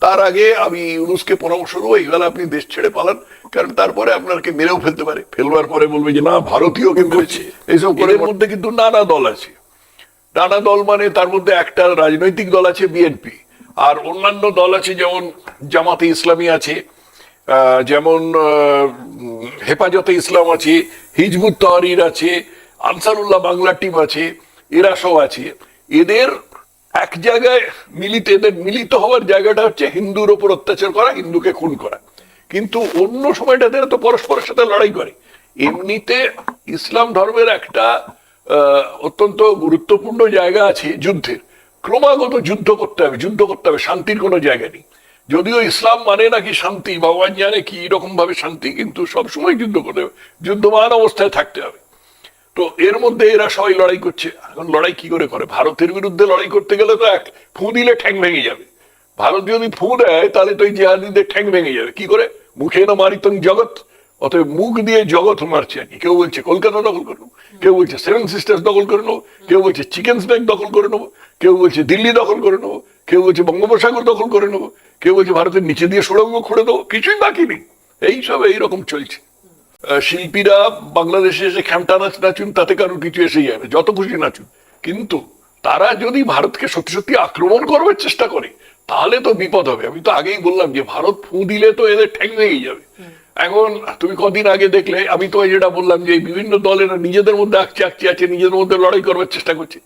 তার আগে আমি ইউনুসকে পরামর্শ দেবো এইবেলা আপনি দেশ ছেড়ে পালান কারণ তারপরে আপনাকে মেরেও ফেলতে পারে। ফেলবার পরে বলবে যে না ভারতীয়কে মেরেছে। এইসব করে মধ্যে কিন্তু নানা দল আছে। নানা দল মানে তার মধ্যে একটা রাজনৈতিক দল আছে বিএনপি। আর অন্যান্য দল আছে যেমন জামাতে ইসলামী আছে আহ, যেমন হেফাজতে ইসলাম আছে হিজবুত তহরির আছে আনসারুল্লাহ বাংলা টিম আছে এরা সব আছে। এদের এক জায়গায় মিলিত এদের মিলিত হওয়ার জায়গাটা হচ্ছে হিন্দুর ওপর অত্যাচার করা, হিন্দুকে খুন করা। কিন্তু অন্য সময়টাতে এরা তো পরস্পরের সাথে লড়াই করে। এমনিতে ইসলাম ধর্মের একটা অত্যন্ত গুরুত্বপূর্ণ জায়গা আছে যুদ্ধের। ক্রমাগত যুদ্ধ করতে হবে, যুদ্ধ করতে হবে, শান্তির কোনো জায়গা নেই। যদিও ইসলাম মানে নাকি শান্তি, ভগবান জানে কি রকম ভাবে শান্তি, কিন্তু সবসময় যুদ্ধ করতে হবে যুদ্ধমান অবস্থায় থাকতে হবে। তো এর মধ্যে এরা সবাই লড়াই করছে। এখন লড়াই কি করে করে? ভারতের বিরুদ্ধে লড়াই করতে গেলে তো এক ফু দিলে ঠ্যাং ভেঙে যাবে। ভারত যদি ফু দেয়, তাহলে তো এই জিহাদিদের ঠ্যাং ভেঙে যাবে। কি করে? মুখে না মারিতং জগৎ, অতএব মুখ দিয়ে জগৎ মারছে আর কি। কেউ বলছে কলকাতা দখল করে নেব, কেউ বলছে সেভেন সিস্টার্স দখল করে নেব, কেউ বলছে চিকেন স্ন্যাক দখল করে নেব, কেউ বলছে দিল্লি দখল করে নেব, কেউ বলছে বঙ্গোপসাগর দখল করে নেব, কেউ বলছে ভারতের নিচে দিয়ে সুড়ঙ্গ খুঁড়ে দেবো, কিছুই বাকি নেই। এইসব এইরকম চলছে। শিল্পীরা বাংলাদেশে এসে খ্যামটা নাচ নাচুন তাতে কারও কিছু এসে যাবে যত খুশি নাচুন। কিন্তু তারা যদি ভারতকে সত্যি সত্যি আক্রমণ করবার চেষ্টা করে তাহলে তো বিপদ হবে। আমি তো আগেই বললাম যে ভারত ফু দিলে তো এদের ঠ্যাং ভেঙে যাবে। এখন তুমি কদিন আগে দেখলে আমি তো যেটা বললাম যে বিভিন্ন দলেরা নিজেদের মধ্যে আকচি আকচি আছে নিজেদের মধ্যে লড়াই করবার চেষ্টা করছে।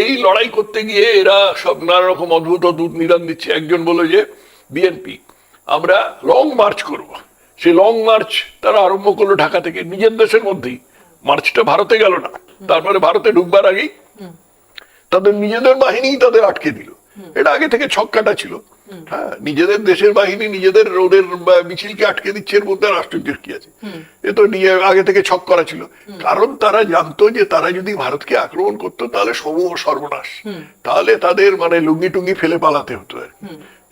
এই লড়াই করতে গিয়ে এরা সব নানা রকম অদ্ভুত অদ্ভুত নিদান দিচ্ছে। একজন বলল যে বিএনপি আমরা লং মার্চ করব। সেই লং মার্চ তারা আরম্ভ করল ঢাকা থেকে। নিজের দেশের মধ্যেই মার্চটা ভারতে গেল না। তারপরে ভারতে ঢুকবার আগেই তাদের নিজেদের বাহিনী তাদের আটকে দিল। এটা আগে থেকে ছক্কাটা ছিল। হ্যাঁ নিজেদের দেশের বাহিনী নিজেদের রোডের মিছিলকে আটকে দিচ্ছে এর মধ্যে আশ্চর্যের কি আছে? এ তো নিয়ে আগে থেকে ছক করা ছিল। কারণ তারা জানতো যে তারা যদি ভারতকে আক্রমণ করতো তাহলে সমূহ সর্বনাশ। তাহলে তাদের মানে লুঙ্গি টুঙ্গি ফেলে পালাতে হতো। আর।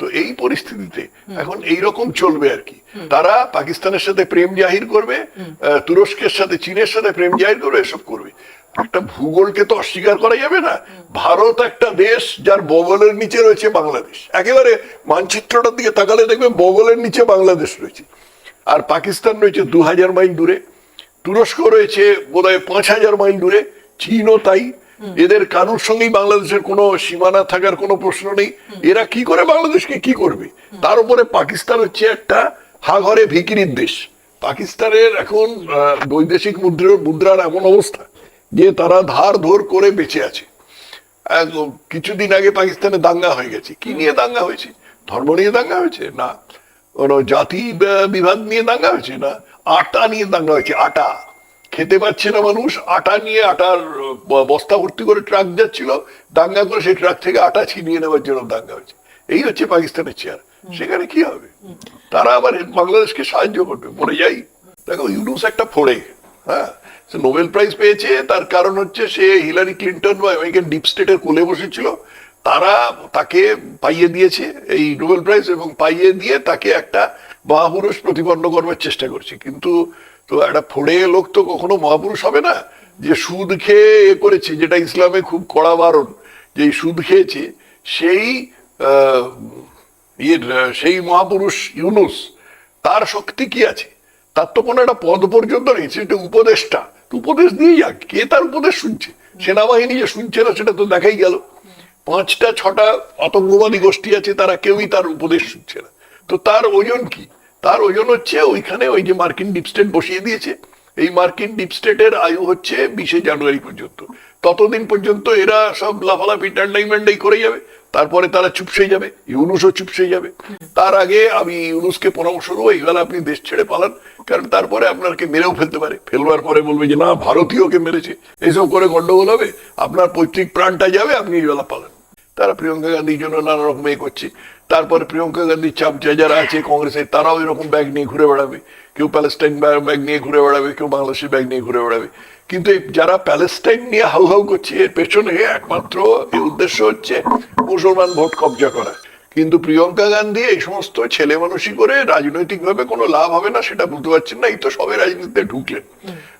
তো এই পরিস্থিতিতে এখন এই রকম চলবে আর কি। তারা পাকিস্তানের সাথে প্রেম জাহির করবে তুরস্কের সাথে চীনের সাথে প্রেম জাহির করবে এসব করবে। একটা ভূগোলকে তো অস্বীকার করা যাবে না। ভারত একটা দেশ যার বগলের নিচে রয়েছে বাংলাদেশ। একেবারে মানচিত্রটার দিকে তাকালে দেখবে বগলের নিচে বাংলাদেশ রয়েছে। আর পাকিস্তান রয়েছে দু হাজার মাইল দূরে তুরস্ক রয়েছে বোধহয় পাঁচ হাজার মাইল দূরে চীনও তাই। এদের কারোর সঙ্গেই বাংলাদেশের কোনো সীমানা থাকার কোনো প্রশ্ন নেই। এরা কি করে বাংলাদেশকে কি করবে? তার উপরে পাকিস্তান হচ্ছে একটা হাঘরে ভিকিরির দেশ। পাকিস্তানের এখন বৈদেশিক মুদ্রার মুদ্রার এমন অবস্থা যে তারা ধার ধর করে বেঁচে আছে। কিছুদিন আগে পাকিস্তানে দাঙ্গা হয়ে গেছে। কি নিয়ে দাঙ্গা হয়েছে? ধর্ম নিয়ে দাঙ্গা হয়েছে? না। কোনো জাতি বিভাগ নিয়ে দাঙ্গা হয়েছে? না। আটা নিয়ে দাঙ্গা হয়েছে। আটা। খেতে পাচ্ছে না মানুষ আটা নিয়ে আটার বস্তা ভর্তি করে ট্রাক যাচ্ছিল দাঙ্গা করে সেই ট্রাক থেকে আটা ছিনিয়ে নেওয়ার জন্য দাঙ্গা হয়েছে। এই হচ্ছে পাকিস্তানের চেয়ার। সেখানে কি হবে? তারা আবার বাংলাদেশকে সাহায্য করবে মরে যাই। দেখো ইউনুস একটা ফোড়ে হ্যাঁ? সে নোবেল প্রাইজ পেয়েছে তার কারণ হচ্ছে সে হিলারি ক্লিন্টন বা আমেরিকান ডিপ স্টেটের কোলে বসেছিল। তারা তাকে পাইয়ে দিয়েছে এই নোবেল প্রাইজ এবং পাইয়ে দিয়ে তাকে একটা মহাপুরুষ প্রতিপন্ন করবার চেষ্টা করছে। কিন্তু তো একটা ফোড়ে লোক তো কখনো মহাপুরুষ হবে না যে সুদ খেয়ে করেছে, যেটা ইসলামে খুব কড়া বারণ। যে সুদ খেয়েছে, সেই সেই মহাপুরুষ ইউনুস, তার শক্তি কি আছে? তার তো কোনো একটা পদ পর্যন্ত নেই সেটা উপদেশটা উপদেশ দিয়ে যাক, কে তার উপদেশ শুনছে? সেনাবাহিনী যে শুনছে না, সেটা তো দেখাই গেল। পাঁচটা, ছটা আতঙ্কবাদী গোষ্ঠী আছে, তারা কেউই তার উপদেশ শুনছে না। তো তার ওজন কি? তার ওজন হচ্ছে ওইখানে ওই যে মার্কিন ডিপ স্টেট বসিয়ে দিয়েছে। এই মার্কিন ডিপ স্টেটের আয়ু হচ্ছে বিশে জানুয়ারি পর্যন্ত। ততদিন পর্যন্ত এরা সব লাফালাফি, টান্ডাই ম্যান্ডাই করে যাবে। তারপরে তারা চুপসে যাবে, ইউনুসও চুপসে যাবে। তার আগে আমি ইউনুসকে পরামর্শ দেবো এইবেলা আপনি দেশ ছেড়ে পালান, কারণ তারপরে আপনাকে মেরেও ফেলতে পারে। ফেলবার পরে বলবে যে, না, ভারতীয়কে মেরেছে। এইসব করে গন্ডগোল হবে, আপনার পৈতৃক প্রাণটা যাবে, আপনি এইবেলা পালান। তারা প্রিয়ঙ্কা গান্ধীর জন্য নানা রকম এ করছে। তারপরে প্রিয়ঙ্কা গান্ধীর চামচা যারা আছে কংগ্রেসের, তারাও এরকম ব্যাগ নিয়ে ঘুরে বেড়াবে। কেউ প্যালেস্টাইন ব্যাগ নিয়ে ঘুরে বেড়াবে, কেউ বাংলাদেশের ব্যাগ নিয়ে ঘুরে বেড়াবে। কিন্তু এই যারা প্যালেস্টাইন নিয়ে হাউ হাউ করছে, এর পেছনে একমাত্র উদ্দেশ্য হচ্ছে মুসলমান ভোট কবজা করা। কিন্তু প্রিয়ঙ্কা গান্ধী এই সমস্ত ছেলে মানুষই করে রাজনৈতিকভাবে কোনো লাভ হবে না, সেটা বুঝতে পারছেন না, এই তো সবে রাজনীতিতে ঢুকলেন।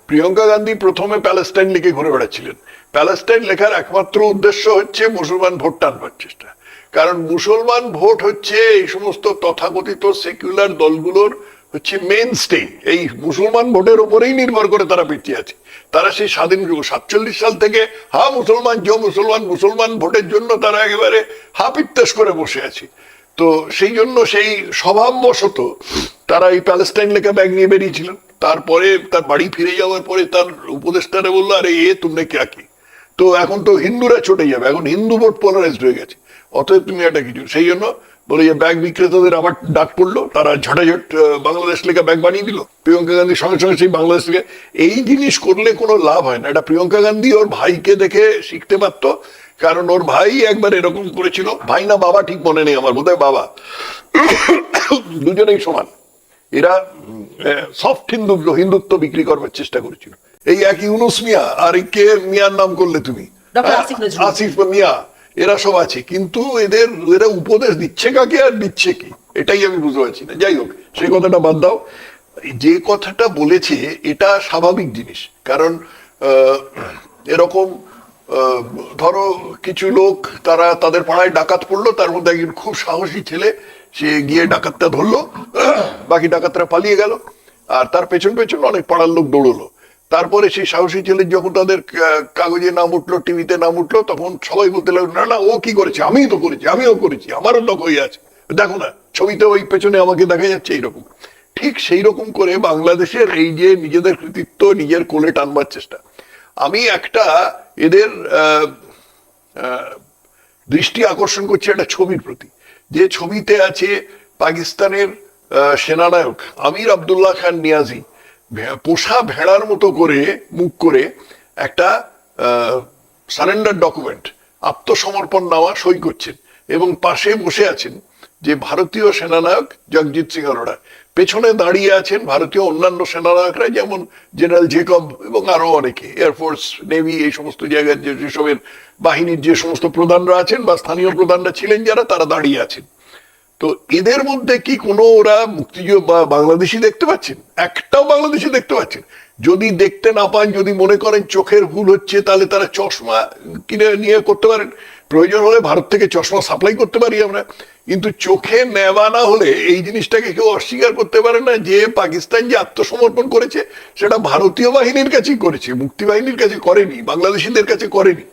প্রিয়ঙ্কা গান্ধী প্রথমে প্যালেস্টাইন লিখে ঘুরে বেড়াচ্ছিলেন। প্যালেস্টাইন লেখার একমাত্র উদ্দেশ্য হচ্ছে মুসলমান ভোট টানবার চেষ্টা। কারণ মুসলমান ভোট হচ্ছে এই সমস্ত তথাকথিত সেকুলার দলগুলোর হচ্ছে মেন স্টে এই মুসলমান ভোটের উপরেই নির্ভর করে তারা বেঁচে আছে। তারা সেই স্বাধীন সাতচল্লিশ সাল থেকে হা মুসলমান জো মুসলমান মুসলমান ভোটের জন্য তারা একেবারে হাপিত্তাস করে বসে আছে। তো সেই জন্য সেই স্বভাববশত তারা এই প্যালেস্টাইন লেখা ব্যাগ নিয়ে বেরিয়েছিলেন তারপরে তার বাড়ি ফিরে যাওয়ার পরে তার উপদেষ্টারা বলল, আরে, এ তুমি কে কি? তো এখন তো হিন্দুরা ছুটে যাবে, এখন হিন্দু ভোট পোলারাইজড হয়ে গেছে। অতএব তুমি একটা কিছু, সেই জন্য বলে যে ব্যাগ বিক্রেতাদের আবার ডাক পড়ল, তারা ঝটাঝট বাংলাদেশ লেখা ব্যাগ বানিয়ে দিল। প্রিয়ঙ্কা গান্ধী সঙ্গে সঙ্গে সেই বাংলাদেশ থেকে, এই জিনিস করলে কোনো লাভ হয় না। এটা প্রিয়ঙ্কা গান্ধী ওর ভাইকে দেখে শিখতে পারতো, কারণ ওর ভাই একবার এরকম করেছিল, ভাই না বাবা ঠিক মনে নেই আমার, বোধহয় বাবা। দুজনেই সমান। এরা সফট হিন্দু হিন্দুত্ব বিক্রি করবার চেষ্টা করেছিল। এই এক ইউনুস মিয়া আর এই কে মিয়ার নাম করলে তুমি? হ্যাঁ, আসিফ মিয়া এরা সব আছে কিন্তু এদের এরা উপদেশ দিচ্ছে কাকে আর দিচ্ছে কি? এটাই আমি বুঝতে পারছি না। যাই হোক সেই কথাটা বাদ দাও। যে কথাটা বলেছে এটা স্বাভাবিক জিনিস। কারণ আহ, এরকম ধরো কিছু লোক, তারা তাদের পাড়ায় ডাকাত পড়ল, তার মধ্যে একজন খুব সাহসী ছেলে, সে গিয়ে ডাকাতটা ধরলো, বাকি ডাকাতরা পালিয়ে গেল, আর তার পেছন পেছন অনেক পাড়ার লোক দৌড়লো। তারপরে সেই সাহসী ছেলে যখন তাদের কাগজে নাম উঠল, টিভিতে নাম উঠল, তখন সবাই বলতে লাগল, না না, ও কি করেছে? আমিই তো করেছি, আমিও করেছি, আমারও লোক হয়ে আছে। দেখো না, ছবিতে ওই পেছনে আমাকে দেখা যাচ্ছে এইরকম। ঠিক সেই রকম করে বাংলাদেশের এই যে নিজেদের কৃতিত্ব নিজের কোলে টানবার চেষ্টা। আমি একটা এদের দৃষ্টি আকর্ষণ করছে একটা ছবির প্রতি। যে ছবিতে আছে পাকিস্তানের সেনানায়ক আমির আব্দুল্লাহ খান নিয়াজি। পোষা ভেড়ার মতো করে, মুখ করে একটা সারেন্ডার ডকুমেন্ট আত্মসমর্পণ নামা সই করছেন এবং পাশে বসে আছেন যে ভারতীয় সেনানায়ক জগজিৎ সিং অরোরা পেছনে দাঁড়িয়ে আছেন ভারতীয় অন্যান্য সেনানায়করা, যেমন জেনারেল জেকব এবং আরও অনেকে এয়ারফোর্স নেভি এই সমস্ত জায়গার যেসবের বাহিনীর যে সমস্ত প্রধানরা আছেন বা স্থানীয় প্রধানরা ছিলেন যারা, তারা দাঁড়িয়ে আছেন। তো এদের মধ্যে কি কোনো ওরা মুক্তিযুদ্ধ বা বাংলাদেশি দেখতে পাচ্ছেন? একটাও বাংলাদেশি দেখতে পাচ্ছেন। যদি দেখতে না পান, যদি মনে করেন চোখের ভুল হচ্ছে, তাহলে তারা চশমা কিনে নিয়ে করতে পারেন। প্রয়োজন হলে ভারত থেকে চশমা সাপ্লাই করতে পারি আমরা। কিন্তু চোখে নেওয়া না হলে এই জিনিসটাকে কেউ অস্বীকার করতে পারে না যে পাকিস্তান যে আত্মসমর্পণ করেছে, সেটা ভারতীয় বাহিনীর কাছেই করেছে মুক্তি বাহিনীর কাছে করেনি, বাংলাদেশিদের কাছে করেনি।